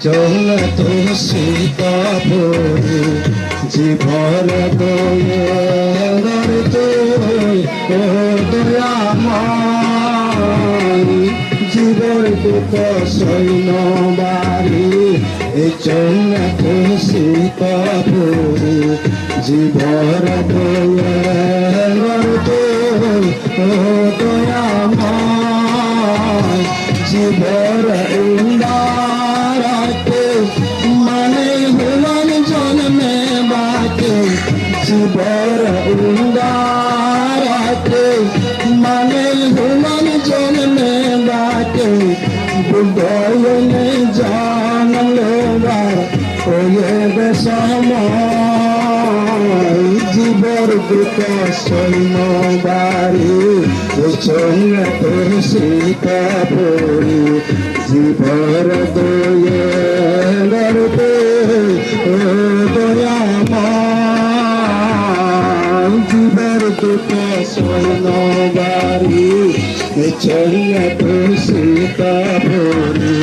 চল তো সীতাপুরে দয়াময়। জীবর দুঃখ বাড়ি চল তো সীতাপুরে জীবর দয়ার তুই দয়াময়। জীবর ইন্দারাতে মানে হলাম জন্মে বাকে জীবর ইন্দারাতে মানে হলাম জন্মে বাকে বুদয়নে জানলো ওয়ে বেসময়। জীবর দুঃখ সৈন্য বাড়ি সঙ্গে তোর জীবর সৈন্য বাড়ি সঙ্গে তোর সীতাপুরি